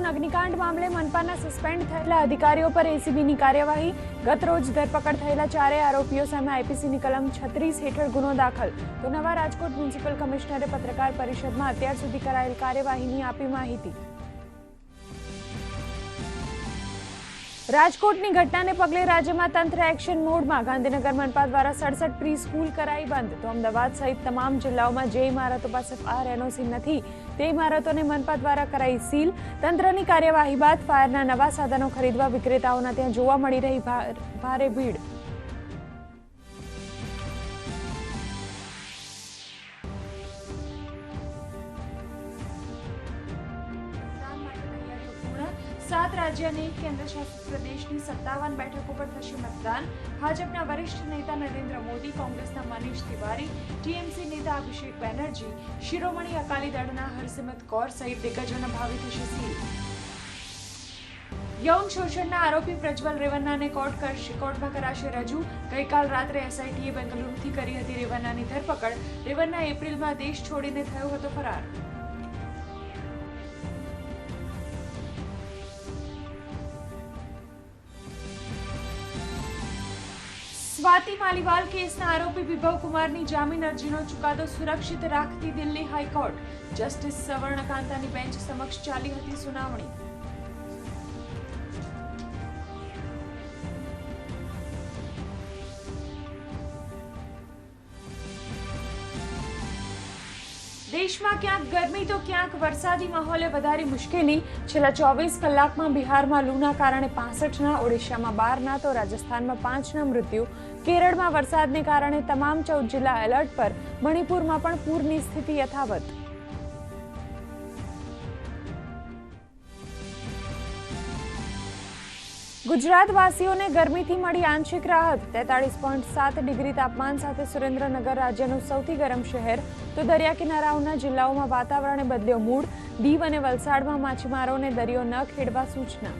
કેલોન અગ્નિકાંડ મામલે મનપાના સસ્પેન્ડ થયેલા અધિકારીઓ પર એસીબીની કાર્યવાહી. ગત રોજ ધરપકડ થયેલા ચારેય આરોપીઓ સામે આઈપીસીની કલમ છત્રીસ હેઠળ ગુનો દાખલ. તો નવા રાજકોટ મ્યુનિસિપલ કમિશનરે પત્રકાર પરિષદમાં અત્યાર સુધી કરાયેલ કાર્યવાહીની આપી માહિતી. રાજકોટની ઘટનાને પગલે રાજ્યમાં તંત્ર એક્શન મોડમાં ગાંધીનગર મનપા દ્વારા સડસઠ પ્રી સ્કૂલ કરાઈ બંધ. તો અમદાવાદ સહિત તમામ જિલ્લાઓમાં જે ઇમારતો પાસે ફાયર એનઓસી નથી, તે ઇમારતોને મનપા દ્વારા કરાઈ સીલ. તંત્રની કાર્યવાહી બાદ ફાયરના નવા સાધનો ખરીદવા વિક્રેતાઓના ત્યાં જોવા મળી રહી ભાર- ભીડ. સાત રાજ્ય અને એક કેન્દ્રશાસિત પ્રદેશની સત્તાવન બેઠકો પર થશે મતદાન. ભાજપના વરિષ્ઠ નેતા નરેન્દ્ર મોદી, કોંગ્રેસના મનીષ તિવારી, ટીએમસી નેતા અભિષેક બેનર્જી, શિરોમણી અકાલી દળના હરસિમત કૌર સહિત દિગ્ગજોના ભાવિ થશે સીલ યૌન શોષણના આરોપી પ્રજ્વલ રેવન્નાને કોર્ટ કરશે કોર્ટમાં કરાશે રજૂ. ગઈકાલ રાત્રે એસઆઈટીએ બેંગલુરુથી કરી હતી રેવન્નાની ધરપકડ. રેવન્ના એપ્રિલમાં દેશ છોડીને થયો હતો ફરાર. સ્વાતિ માલીવાલ કેસના આરોપી વિભવ કુમારની જામીન અરજીનો ચુકાદો સુરક્ષિત રાખતી દિલ્હી હાઈકોર્ટ. જસ્ટિસ સવર્ણકાંતાની બેન્ચ સમક્ષ ચાલી હતી સુનાવણી. દેશમાં ક્યાંક ગરમી તો ક્યાંક વરસાદી માહોલે વધારી મુશ્કેલી. છેલ્લા ચોવીસ કલાકમાં બિહારમાં લૂના કારણે પાસઠના, ઓડિશામાં બારના તો રાજસ્થાનમાં પાંચના મૃત્યુ. કેરળમાં વરસાદને કારણે તમામ ચૌદ જિલ્લા એલર્ટ પર. મણિપુરમાં પણ પૂરની સ્થિતિ યથાવત. ગુજરાતવાસીઓને ગરમીથી મળી આંશિક રાહત. તેતાળીસ પોઈન્ટ સાત ડિગ્રી તાપમાન સાથે સુરેન્દ્રનગર રાજ્યનું સૌથી ગરમ શહેર તો દરિયા કિનારાઓના જિલ્લાઓમાં વાતાવરણે બદલ્યો મૂડ. દીવ અને વલસાડમાં માછીમારોને દરિયો ન ખેડવા સૂચના.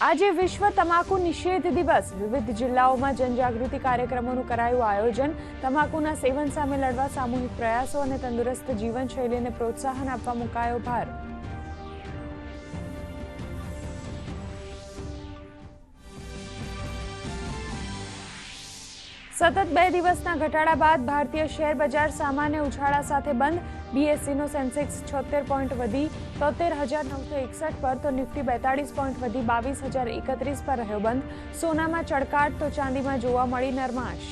આજે વિશ્વ તમાકુ નિષેધ દિવસ. વિવિધ જિલ્લાઓમાં જનજાગૃતિ કાર્યક્રમોનું કરાયું આયોજન. તમાકુના સેવન સામે લડવા સામૂહિક પ્રયાસો અને તંદુરસ્ત જીવનશૈલીને પ્રોત્સાહન આપવા મુકાયો ભાર. સતત બે દિવસના ઘટાડા બાદ ભારતીય શેર બજાર સામાન્ય ઉછાળા સાથે બંધ. બીએસસીનો સેન્સેક્સ છોતેર પોઈન્ટ વધી, તોતેર હજાર નવસો એકસઠ પર, તો નિફ્ટી બેતાળીસ પોઈન્ટ વધી, બાવીસ હજાર એકત્રીસ પર રહ્યો બંધ. સોનામાં ચડકાટ તો ચાંદીમાં જોવા મળી નરમાશ.